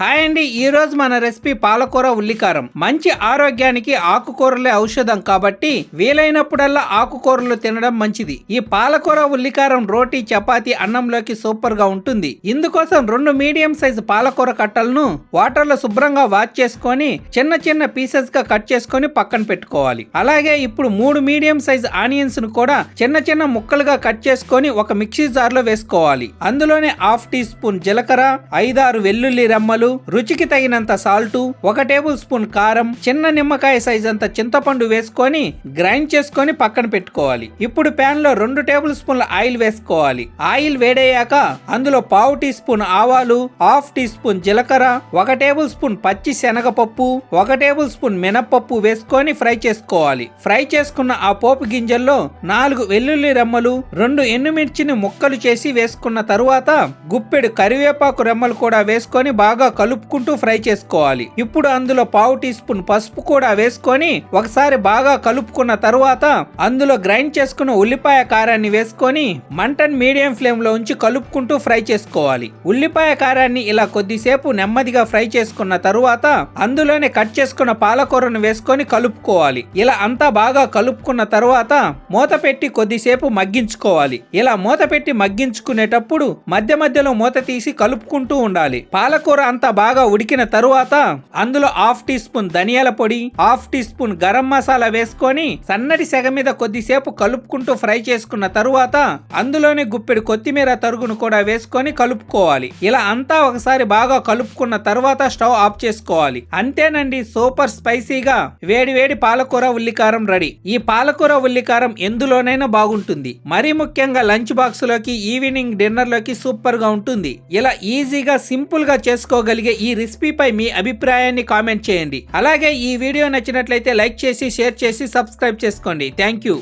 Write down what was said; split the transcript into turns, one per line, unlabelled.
Hi అండి. ఈరోజు మన రెసిపీ పాలకూర ఉల్లికారం. మంచి ఆరోగ్యానికి ఆకుకూరలే ఔషధం కాబట్టి వీలైనప్పుడల్లా ఆకుకూరలు తినడం మంచిది. ఈ పాలకూర ఉల్లికారం రోటీ చపాతీ అన్నంలోకి సూపర్గా ఉంటుంది. ఇందుకోసం రెండు మీడియం సైజు పాలకూర కట్టలను వాటర్లో శుభ్రంగా వాష్ చేసుకొని చిన్న చిన్న పీసెస్గా కట్ చేసుకొని పక్కన పెట్టుకోవాలి. అలాగే ఇప్పుడు మూడు మీడియం సైజు ఆనియన్స్ను కూడా చిన్న చిన్న ముక్కలుగా కట్ చేసుకొని ఒక మిక్సీ జార్లో వేసుకోవాలి. అందులోనే హాఫ్ టీ స్పూన్ జీలకర్ర ఐదారు వెల్లుల్లి రెమ్మలు రుచికి తగినంత సాల్టు ఒక టేబుల్ స్పూన్ కారం చిన్న నిమ్మకాయ సైజ్ అంత చింతపండు వేసుకొని గ్రైండ్ చేసుకొని పక్కన పెట్టుకోవాలి. ఇప్పుడు ప్యాన్లో రెండు టేబుల్ స్పూన్ల ఆయిల్ వేసుకోవాలి. ఆయిల్ వేడయ్యాక అందులో పావు టీ స్పూన్ ఆవాలు హాఫ్ టీ స్పూన్ జీలకర్ర ఒక టేబుల్ స్పూన్ పచ్చి శనగపప్పు ఒక టేబుల్ స్పూన్ మినప్పప్పు వేసుకొని ఫ్రై చేసుకోవాలి. ఫ్రై చేసుకున్న ఆ పోపు గింజల్లో నాలుగు వెల్లుల్లి రెమ్మలు రెండు ఎండుమిర్చిని ముక్కలు చేసి వేసుకున్న తరువాత గుప్పెడు కరివేపాకు రెమ్మలు కూడా వేసుకొని బాగా కలుపుకుంటూ ఫ్రై చేసుకోవాలి. ఇప్పుడు అందులో పావు టీ స్పూన్ పసుపు కూడా వేసుకొని ఒకసారి బాగా కలుపుకున్న తరువాత అందులో గ్రైండ్ చేసుకున్న ఉల్లిపాయ కారాన్ని వేసుకొని మంటన్ మీడియం ఫ్లేమ్లో ఉంచి కలుపుకుంటూ ఫ్రై చేసుకోవాలి. ఉల్లిపాయ కారాన్ని ఇలా కొద్దిసేపు నెమ్మదిగా ఫ్రై చేసుకున్న తరువాత అందులోనే కట్ చేసుకున్న పాలకూరను వేసుకొని కలుపుకోవాలి. ఇలా అంతా బాగా కలుపుకున్న తరువాత మూత పెట్టి కొద్దిసేపు మగ్గించుకోవాలి. ఇలా మూత పెట్టి మగ్గించుకునేటప్పుడు మధ్య మధ్యలో మూత తీసి కలుపుకుంటూ ఉండాలి. పాలకూర అంతా బాగా ఉడికిన తరువాత అందులో హాఫ్ టీ స్పూన్ ధనియాల పొడి half teaspoon garam masala వేసుకొని సన్నటి సెగ మీద కొద్దిసేపు కలుపుకుంటూ ఫ్రై చేసుకున్న తరువాత అందులోనే గుప్పెడు కొత్తిమీర తరుగును కూడా వేసుకొని కలుపుకోవాలి. ఇలా అంతా ఒకసారి బాగా కలుపుకున్న తర్వాత స్టవ్ ఆఫ్ చేసుకోవాలి. అంతేనండి సూపర్ స్పైసీగా వేడి వేడి పాలకూర ఉల్లికారం రెడీ. ఈ పాలకూర ఉల్లికారం ఎందులోనైనా బాగుంటుంది. మరీ ముఖ్యంగా లంచ్ బాక్స్లోకి ఈవినింగ్ డిన్నర్లోకి సూపర్గా ఉంటుంది. ఇలా ఈజీగా సింపుల్గా చేసుకోగలి చేసుకోగలిగే ఈ రెసిపీపై మీ అభిప్రాయాన్ని కామెంట్ చేయండి. అలాగే ఈ వీడియో నచ్చినట్లయితే లైక్ చేసి షేర్ చేసి సబ్స్క్రైబ్ చేసుకోండి. Thank you.